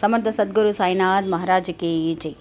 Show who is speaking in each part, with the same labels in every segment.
Speaker 1: సమర్థ సద్గురు సాయినాథ్ మహారాజ్కి జై.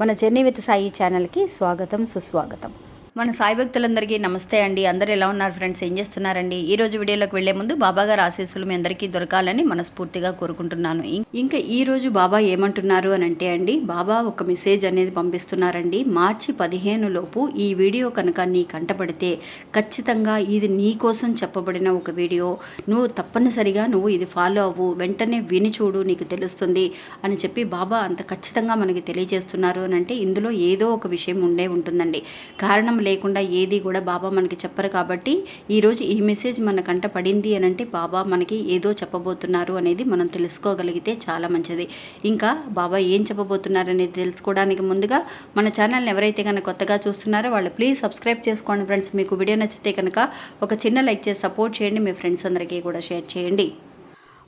Speaker 1: మన జర్నీ విత్ సాయి ఛానల్కి స్వాగతం సుస్వాగతం. మన సాయి భక్తులందరికీ నమస్తే అండి. అందరూ ఎలా ఉన్నారు ఫ్రెండ్స్? ఏం చేస్తున్నారండి? ఈ రోజు వీడియోలోకి వెళ్ళే ముందు బాబా గారు ఆశీస్సులు మీ అందరికీ దొరకాలని మనస్ఫూర్తిగా కోరుకుంటున్నాను. ఇంకా ఈ రోజు బాబా ఏమంటున్నారు అని అంటే అండి బాబా ఒక మెసేజ్ అనేది పంపిస్తున్నారండి. మార్చి పదిహేను లోపు ఈ వీడియో కనుక నీ కంటపడితే ఖచ్చితంగా ఇది నీ కోసం చెప్పబడిన ఒక వీడియో. నువ్వు తప్పనిసరిగా నువ్వు ఇది ఫాలో అవ్వు వెంటనే విని చూడు నీకు తెలుస్తుంది అని చెప్పి బాబా అంత ఖచ్చితంగా మనకి తెలియజేస్తున్నారు అని అంటే ఇందులో ఏదో ఒక విషయం ఉండే ఉంటుందండి. కారణం లేకుండా ఏది కూడా బాబా మనకి చెప్పరు కాబట్టి ఈరోజు ఈ మెసేజ్ మన కంట పడింది అని అంటే బాబా మనకి ఏదో చెప్పబోతున్నారు అనేది మనం తెలుసుకోగలిగితే చాలా మంచిది. ఇంకా బాబా ఏం చెప్పబోతున్నారు అనేది తెలుసుకోవడానికి ముందుగా మన ఛానల్ని ఎవరైతే కనుక కొత్తగా చూస్తున్నారో వాళ్ళు ప్లీజ్ సబ్స్క్రైబ్ చేసుకోండి ఫ్రెండ్స్ మీకు వీడియో నచ్చితే కనుక ఒక చిన్న లైక్ చేసి సపోర్ట్ చేయండి. మీ ఫ్రెండ్స్ అందరికీ కూడా షేర్ చేయండి.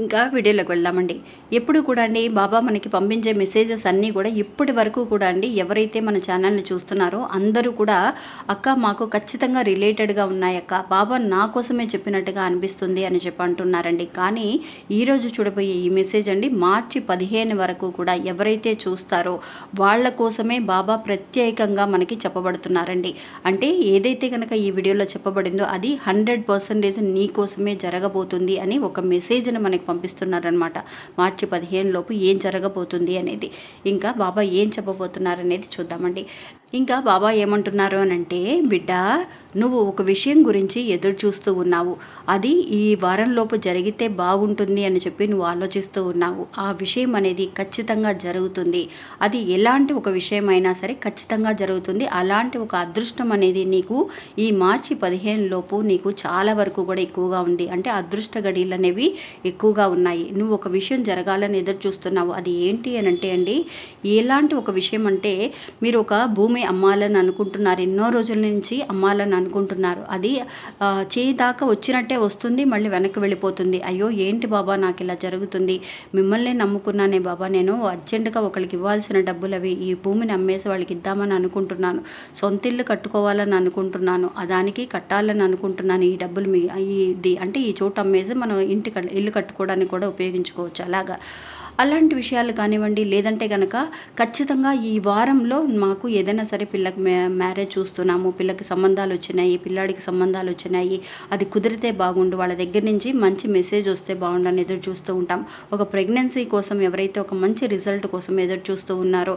Speaker 1: ఇంకా వీడియోలోకి వెళ్దామండి. ఎప్పుడు కూడా అండి బాబా మనకి పంపించే మెసేజెస్ అన్నీ కూడా ఇప్పటి వరకు కూడా అండి ఎవరైతే మన ఛానల్ని చూస్తున్నారో అందరూ కూడా అక్క మాకు ఖచ్చితంగా రిలేటెడ్గా ఉన్నాయక్క బాబా నా కోసమే చెప్పినట్టుగా అనిపిస్తుంది అని చెప్పి అంటున్నారండి. కానీ ఈరోజు చూడబోయే ఈ మెసేజ్ అండి మార్చి పదిహేను వరకు కూడా ఎవరైతే చూస్తారో వాళ్ళ కోసమే బాబా ప్రత్యేకంగా మనకి చెప్పబడుతున్నారండి. అంటే ఏదైతే కనుక ఈ వీడియోలో చెప్పబడిందో అది హండ్రెడ్ పర్సెంటేజ్ నీ కోసమే జరగబోతుంది అని ఒక మెసేజ్ని మనకి పంపిస్తున్నారనమాట మార్చి పదిహేను లోపు ఏం జరగబోతుంది అనేది. ఇంకా బాబా ఏం చెప్పబోతున్నారు అనేది చూద్దామండి. ఇంకా బాబా ఏమంటున్నారు అని అంటే బిడ్డ నువ్వు ఒక విషయం గురించి ఎదురు చూస్తూ ఉన్నావు. అది ఈ వారంలోపు జరిగితే బాగుంటుంది అని చెప్పి నువ్వు ఆలోచిస్తూ ఉన్నావు. ఆ విషయం అనేది ఖచ్చితంగా జరుగుతుంది. అది ఎలాంటి ఒక విషయం అయినా సరే ఖచ్చితంగా జరుగుతుంది. అలాంటి ఒక అదృష్టం అనేది నీకు ఈ మార్చి పదిహేను లోపు నీకు చాలా వరకు కూడా ఎక్కువగా ఉంది. అంటే అదృష్ట గడియలు అనేవి ఎక్కువగా ఉన్నాయి. నువ్వు ఒక విషయం జరగాలని ఎదురు చూస్తున్నావు అది ఏంటి అని అంటే అండి ఎలాంటి ఒక విషయం అంటే మీరు ఒక భూమి భూమి అమ్మాలని అనుకుంటున్నారు. ఎన్నో రోజుల నుంచి అమ్మాలని అనుకుంటున్నారు. అది చేయి దాకా వచ్చినట్టే వస్తుంది మళ్ళీ వెనక్కి వెళ్ళిపోతుంది. అయ్యో ఏంటి బాబా నాకు ఇలా జరుగుతుంది. మిమ్మల్ని నమ్ముకున్నానే బాబా. నేను అర్జెంటుగా ఒకరికి ఇవ్వాల్సిన డబ్బులు అవి ఈ భూమిని అమ్మేసి వాళ్ళకి ఇద్దామని అనుకుంటున్నాను. సొంత ఇల్లు కట్టుకోవాలని అనుకుంటున్నాను. దానికి కట్టాలని అనుకుంటున్నాను. ఈ డబ్బులు మీ ఇది అంటే ఈ చోటు అమ్మేసి మనం ఇంటి ఇల్లు కట్టుకోవడానికి కూడా ఉపయోగించుకోవచ్చు. అలాగా. అలాంటి విషయాలు కానివ్వండి లేదంటే కనుక ఖచ్చితంగా ఈ వారంలో మాకు ఏదైనా సరే పిల్లకి మ్యా మ్యారేజ్ చూస్తున్నాము పిల్లకి సంబంధాలు వచ్చినాయి పిల్లాడికి సంబంధాలు వచ్చినాయి అది కుదిరితే బాగుండు వాళ్ళ దగ్గర నుంచి మంచి మెసేజ్ వస్తే బాగుండని ఎదురు చూస్తూ ఉంటాం. ఒక ప్రెగ్నెన్సీ కోసం ఎవరైతే ఒక మంచి రిజల్ట్ కోసం ఎదురు చూస్తూ ఉన్నారో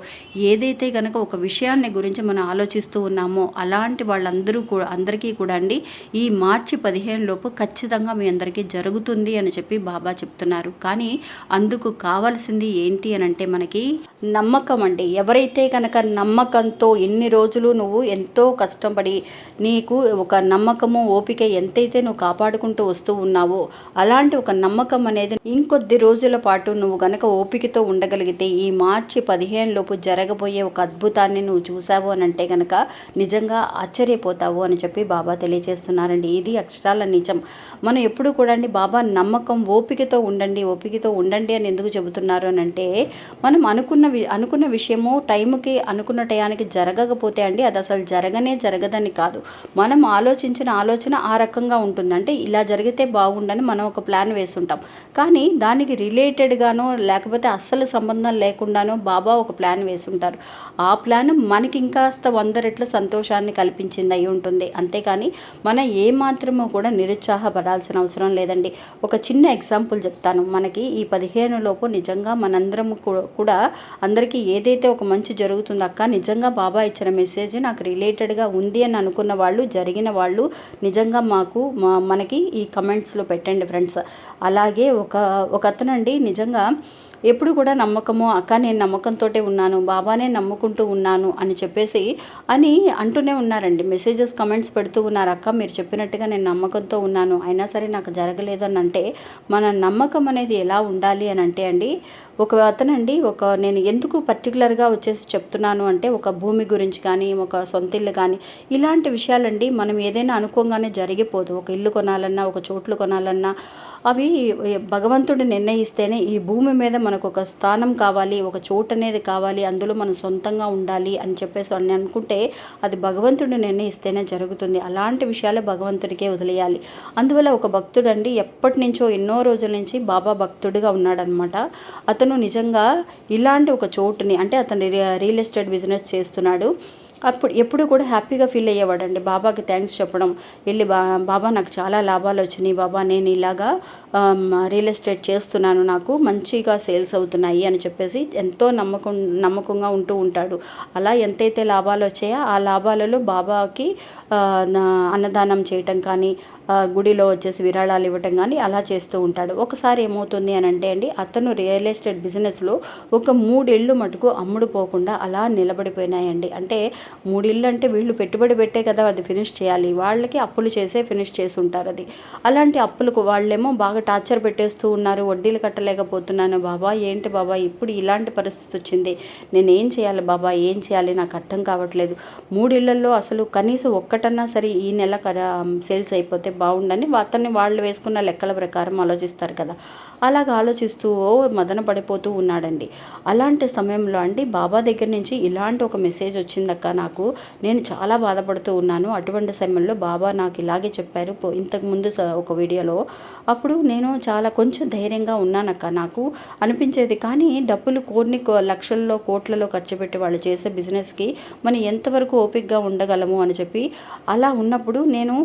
Speaker 1: ఏదైతే కనుక ఒక విషయాన్ని గురించి మనం ఆలోచిస్తూ ఉన్నామో అలాంటి వాళ్ళందరూ కూడా అందరికీ కూడా అండి ఈ మార్చి పదిహేను లోపు ఖచ్చితంగా మీ అందరికీ జరుగుతుంది అని చెప్పి బాబా చెప్తున్నారు. కానీ అందుకు కావాల్సింది ఏంటి అని అంటే మనకి నమ్మకం అండి. ఎవరైతే కనుక నమ్మకంతో ఎన్ని రోజులు నువ్వు ఎంతో కష్టపడి నీకు ఒక నమ్మకము ఓపిక ఎంతైతే నువ్వు కాపాడుకుంటూ వస్తూ ఉన్నావో అలాంటి ఒక నమ్మకం అనేది ఇంకొద్ది రోజుల పాటు నువ్వు గనక ఓపికతో ఉండగలిగితే ఈ మార్చి పదిహేను లోపు జరగబోయే ఒక అద్భుతాన్ని నువ్వు చూసావు అని అంటే కనుక నిజంగా ఆశ్చర్యపోతావు అని చెప్పి బాబా తెలియజేస్తున్నారండి. ఇది అక్షరాల నిజం మనం ఎప్పుడు కూడా అండి బాబా నమ్మకం ఓపికతో ఉండండి ఓపికతో ఉండండి అని ఎందుకు చెబుతున్నారు అని అంటే మనం అనుకున్న అనుకున్న విషయము టైంకి అనుకున్న టయానికి జరగకపోతే అండి అది అసలు జరగనే జరగదని కాదు. మనం ఆలోచించిన ఆలోచన ఆ రకంగా ఉంటుంది. అంటే ఇలా జరిగితే బాగుండని మనం ఒక ప్లాన్ వేసుంటాం. కానీ దానికి రిలేటెడ్గానో లేకపోతే అస్సలు సంబంధం లేకుండానో బాబా ఒక ప్లాన్ వేసుంటారు. ఆ ప్లాన్ మనకి ఇంకాస్త వంద రెట్ల సంతోషాన్ని కల్పించింది అయి ఉంటుంది. అంతేకాని మనం ఏమాత్రమో కూడా నిరుత్సాహపడాల్సిన అవసరం లేదండి. ఒక చిన్న ఎగ్జాంపుల్ చెప్తాను. మనకి ఈ పదిహేను లోపు నిజంగా మనందరం కూడా అందరికీ ఏదైతే ఒక మంచి జరుగుతుందో అక్క నిజంగా బాబా ఇచ్చిన మెసేజ్ నాకు రిలేటెడ్గా ఉంది అని అనుకున్న వాళ్ళు జరిగిన వాళ్ళు నిజంగా మాకు మా- మనకి ఈ కమెంట్స్లో పెట్టండి ఫ్రెండ్స్ అలాగే ఒక ఒక అతనండి నిజంగా ఎప్పుడు కూడా నమ్మకము అక్క నేను నమ్మకంతో ఉన్నాను బాబానే నమ్ముకుంటూ ఉన్నాను అని చెప్పేసి అని అంటూనే ఉన్నారండి. మెసేజెస్ కమెంట్స్ పెడుతూ ఉన్నారు. అక్క మీరు చెప్పినట్టుగా నేను నమ్మకంతో ఉన్నాను. అయినా సరే నాకు జరగలేదని అంటే మన నమ్మకం అనేది ఎలా ఉండాలి అని అంటే అండి ఒక అతనండి ఒక నేను ఎందుకు పర్టికులర్గా వచ్చేసి చెప్తున్నాను అంటే ఒక భూమి గురించి కానీ ఒక సొంత ఇల్లు కానీ ఇలాంటి విషయాలండి మనం ఏదైనా అనుకోగానే జరిగిపోదు. ఒక ఇల్లు కొనాలన్నా ఒక చోట్లు కొనాలన్నా అవి భగవంతుడు నిర్ణయిస్తేనే ఈ భూమి మీద మనకు ఒక స్థానం కావాలి ఒక చోటు అనేది కావాలి అందులో మనం సొంతంగా ఉండాలి అని చెప్పేసి అని అనుకుంటే అది భగవంతుడు నిర్ణయిస్తేనే జరుగుతుంది. అలాంటి విషయాలే భగవంతుడికే వదిలేయాలి. అందువల్ల ఒక భక్తుడు అండి ఎప్పటి నుంచో ఎన్నో రోజుల నుంచి బాబా భక్తుడిగా ఉన్నాడనమాట. అతను నిజంగా ఇలాంటి ఒక చోటుని అంటే అతను రియల్ ఎస్టేట్ బిజినెస్ చేస్తున్నాడు. అప్పుడు ఎప్పుడు కూడా హ్యాపీగా ఫీల్ అయ్యేవాడండి. బాబాకి థ్యాంక్స్ చెప్పడం వెళ్ళి బా బాబా నాకు చాలా లాభాలు వచ్చినాయి బాబా నేను ఇలాగా రియల్ ఎస్టేట్ చేస్తున్నాను నాకు మంచిగా సేల్స్ అవుతున్నాయి అని చెప్పేసి ఎంతో నమ్మకం నమ్మకంగా ఉంటూ ఉంటాడు. అలా ఎంతైతే లాభాలు వచ్చాయో ఆ లాభాలలో బాబాకి అన్నదానం చేయటం కానీ గుడిలో వచ్చేసి విరాళాలు ఇవ్వటం కానీ అలా చేస్తూ ఉంటాడు. ఒకసారి ఏమవుతుంది అని అంటే అండి అతను రియల్ ఎస్టేట్ బిజినెస్లో ఒక మూడేళ్ళు మటుకు అమ్ముడు పోకుండా అలా నిలబడిపోయినాయండి. అంటే మూడిళ్ళు అంటే వీళ్ళు పెట్టుబడి పెట్టే కదా అది ఫినిష్ చేయాలి. వాళ్ళకి అప్పులు చేసే ఫినిష్ చేసి ఉంటారు అది. అలాంటి అప్పులకు వాళ్ళేమో బాగా టార్చర్ పెట్టేస్తూ ఉన్నారు. వడ్డీలు కట్టలేకపోతున్నాను బాబా ఏంటి బాబా ఇప్పుడు ఇలాంటి పరిస్థితి వచ్చింది. నేను ఏం చేయాలి బాబా ఏం చేయాలి? నాకు అర్థం కావట్లేదు. మూడిళ్ళలో అసలు కనీసం ఒక్కటన్నా సరే ఈ నెల సేల్స్ అయిపోతే బాగుండని అతన్ని వాళ్ళు వేసుకున్న లెక్కల ప్రకారం ఆలోచిస్తారు కదా. అలాగ ఆలోచిస్తూ మదన పడిపోతూ ఉన్నాడండి. అలాంటి సమయంలో అండి బాబా దగ్గర నుంచి ఇలాంటి ఒక మెసేజ్ వచ్చిందక్క నాకు. నేను చాలా బాధపడుతూ ఉన్నాను. అటువంటి సమయంలో బాబా నాకు ఇలాగే చెప్పారు. ఇంతకుముందు ఒక వీడియోలో. అప్పుడు నేను చాలా కొంచెం ధైర్యంగా ఉన్నానక్క నాకు అనిపించేది. కానీ డబ్బులు కొన్ని లక్షల్లో కోట్లలో ఖర్చు పెట్టి వాళ్ళు చేసే బిజినెస్కి మనం ఎంతవరకు ఓపిక్గా ఉండగలము అని చెప్పి అలా ఉన్నప్పుడు నేను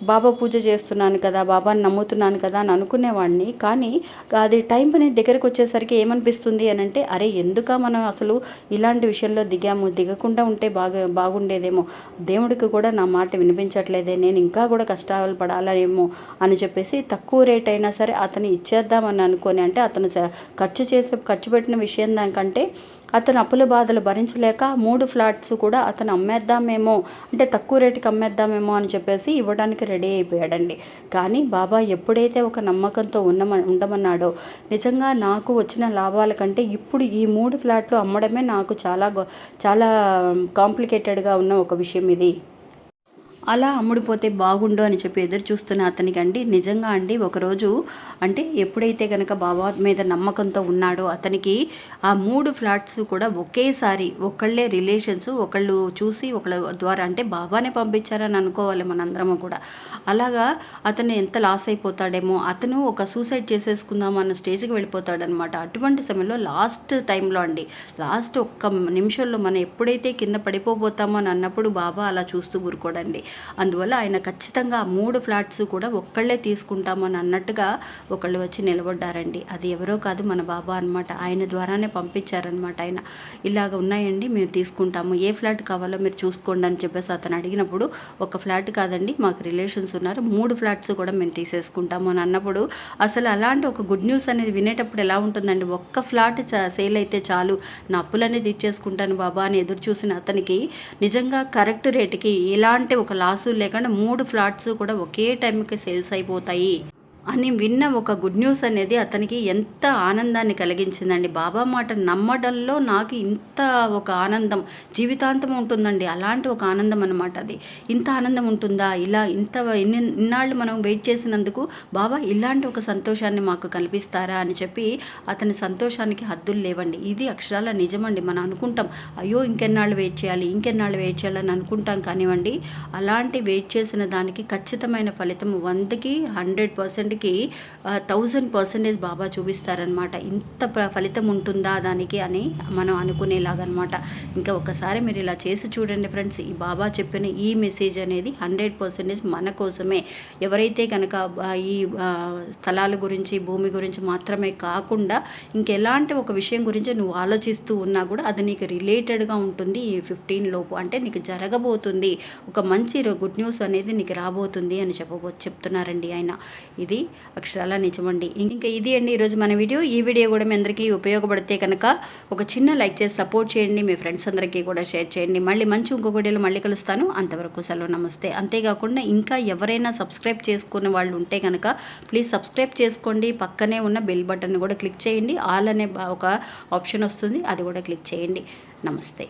Speaker 1: బాబా పూజ చేస్తున్నాను కదా బాబాని నమ్ముతున్నాను కదా అని అనుకునేవాడిని. కానీ అది టైం అనేది దగ్గరకు వచ్చేసరికి ఏమనిపిస్తుంది అని అంటే అరే ఎందుక మనం అసలు ఇలాంటి విషయంలో దిగాము? దిగకుండా ఉంటే బాగా బాగుండేదేమో. దేవుడికి కూడా నా మాట వినిపించట్లేదే నేను ఇంకా కూడా కష్టాలు పడాలేమో అని చెప్పేసి తక్కువ రేట్ అయినా సరే అతను ఇచ్చేద్దామని అనుకొని అంటే అతను ఖర్చు చేసే ఖర్చు పెట్టిన విషయం దానికంటే అతను అప్పుల బాధలు భరించలేక మూడు ఫ్లాట్స్ కూడా అతను అమ్మేద్దామేమో అంటే తక్కువ రేటుకి అమ్మేద్దామేమో అని చెప్పేసి ఇవ్వడానికి రెడీ అయిపోయాడండి. కానీ బాబా ఎప్పుడైతే ఒక నమ్మకంతో ఉన్నమ ఉండమన్నాడో నిజంగా నాకు వచ్చిన లాభాల కంటే ఇప్పుడు ఈ మూడు ఫ్లాట్లు అమ్మడమే నాకు చాలా చాలా కాంప్లికేటెడ్గా ఉన్న ఒక విషయం ఇది. అలా అమ్ముడిపోతే బాగుండు అని చెప్పి ఎదురు చూస్తున్న అతనికి అండి నిజంగా అండి ఒకరోజు అంటే ఎప్పుడైతే కనుక బాబా మీద నమ్మకంతో ఉన్నాడో అతనికి ఆ మూడు ఫ్లాట్స్ కూడా ఒకేసారి ఒకళ్ళే రిలేషన్స్ ఒకళ్ళు చూసి ఒకళ్ళ ద్వారా అంటే బాబానే పంపించారని అనుకోవాలి మనందరము కూడా. అలాగా అతను ఎంత లాస్ అయిపోతాడేమో అతను ఒక సూసైడ్ చేసేసుకుందాం అన్న స్టేజ్కి వెళ్ళిపోతాడనమాట. అటువంటి సమయంలో లాస్ట్ టైంలో అండి లాస్ట్ ఒక్క నిమిషంలో మనం ఎప్పుడైతే కింద పడిపోబోతామో అని అన్నప్పుడు బాబా అలా చూస్తూ ఊరుకోడండి. అందువల్ల ఆయన ఖచ్చితంగా ఆ మూడు ఫ్లాట్స్ కూడా ఒక్కళ్ళే తీసుకుంటామని అన్నట్టుగా ఒకళ్ళు వచ్చి నిలబడ్డారండి. అది ఎవరో కాదు మన బాబా అనమాట ఆయన ద్వారానే పంపించారనమాట ఆయన. ఇలాగ ఉన్నాయండి మేము తీసుకుంటాము. ఏ ఫ్లాట్ కావాలో మీరు చూసుకోండి అని చెప్పేసి అతను అడిగినప్పుడు ఒక ఫ్లాట్ కాదండి మాకు రిలేషన్స్ ఉన్నారు. మూడు ఫ్లాట్స్ కూడా మేము తీసేసుకుంటాము అని అన్నప్పుడు అసలు అలాంటి ఒక గుడ్ న్యూస్ అనేది వినేటప్పుడు ఎలా ఉంటుందండి? ఒక్క ఫ్లాట్ సేల్ అయితే చాలు. నా అప్పులనేది ఇచ్చేసుకుంటాను బాబా అని ఎదురు చూసిన అతనికి నిజంగా కరెక్ట్ రేటుకి ఎలాంటి ఒక లాసు లేకుండా మూడు ఫ్లాట్స్ కూడా ఒకే టైంకి సేల్స్ అయిపోతాయి. అని విన్న ఒక గుడ్ న్యూస్ అనేది అతనికి ఎంత ఆనందాన్ని కలిగించిందండి. బాబా మాట నమ్మడంలో నాకు ఇంత ఒక ఆనందం జీవితాంతం ఉంటుందండి. అలాంటి ఒక ఆనందం అనమాట అది. ఇంత ఆనందం ఉంటుందా? ఇలా ఇంత ఇన్ని ఇన్నాళ్ళు మనం వెయిట్ చేసినందుకు బాబా ఇలాంటి ఒక సంతోషాన్ని మాకు కల్పిస్తారా అని చెప్పి అతని సంతోషానికి హద్దులు లేవండి. ఇది అక్షరాల నిజమండి. మనం అనుకుంటాం అయ్యో ఇంకెన్నాళ్ళు వెయిట్ చేయాలి ఇంకెన్నాళ్ళు వెయిట్ చేయాలని అనుకుంటాం కానివ్వండి అలాంటి వెయిట్ చేసిన దానికి ఖచ్చితమైన ఫలితం వందకి హండ్రెడ్ పర్సెంట్ హండ్రెడ్కి థౌజండ్ పర్సెంటేజ్ బాబా చూపిస్తారనమాట ఇంత ఫలితం ఉంటుందా దానికి అని మనం అనుకునేలాగనమాట ఇంకా ఒకసారి మీరు ఇలా చేసి చూడండి ఫ్రెండ్స్ ఈ బాబా చెప్పిన ఈ మెసేజ్ అనేది హండ్రెడ్ పర్సెంటేజ్ మన కోసమే. ఎవరైతే కనుక ఈ స్థలాల గురించి భూమి గురించి మాత్రమే కాకుండా ఇంకెలాంటి ఒక విషయం గురించి నువ్వు ఆలోచిస్తూ ఉన్నా కూడా అది నీకు రిలేటెడ్గా ఉంటుంది. ఈ ఫిఫ్టీన్ లోపు అంటే నీకు జరగబోతుంది. ఒక మంచి గుడ్ న్యూస్ అనేది నీకు రాబోతుంది అని చెప్పబో చెప్తున్నారండి ఆయన. ఇది అక్షరాల నిజమండి. ఇంకా ఇది అండి ఈరోజు మన వీడియో. ఈ వీడియో కూడా మీ అందరికీ ఉపయోగపడితే కనుక ఒక చిన్న లైక్ చేసి సపోర్ట్ చేయండి. మీ ఫ్రెండ్స్ అందరికీ కూడా షేర్ చేయండి. మళ్ళీ మంచి ఇంకొక వీడియోలో మళ్ళీ కలుస్తాను. అంతవరకు సెలవు నమస్తే. అంతేకాకుండా ఇంకా ఎవరైనా సబ్స్క్రైబ్ చేసుకునే వాళ్ళు ఉంటే కనుక ప్లీజ్ సబ్స్క్రైబ్ చేసుకోండి. పక్కనే ఉన్న బెల్ బటన్ కూడా క్లిక్ చేయండి. ఆల్ అనే ఒక ఆప్షన్ వస్తుంది. అది కూడా క్లిక్ చేయండి. నమస్తే.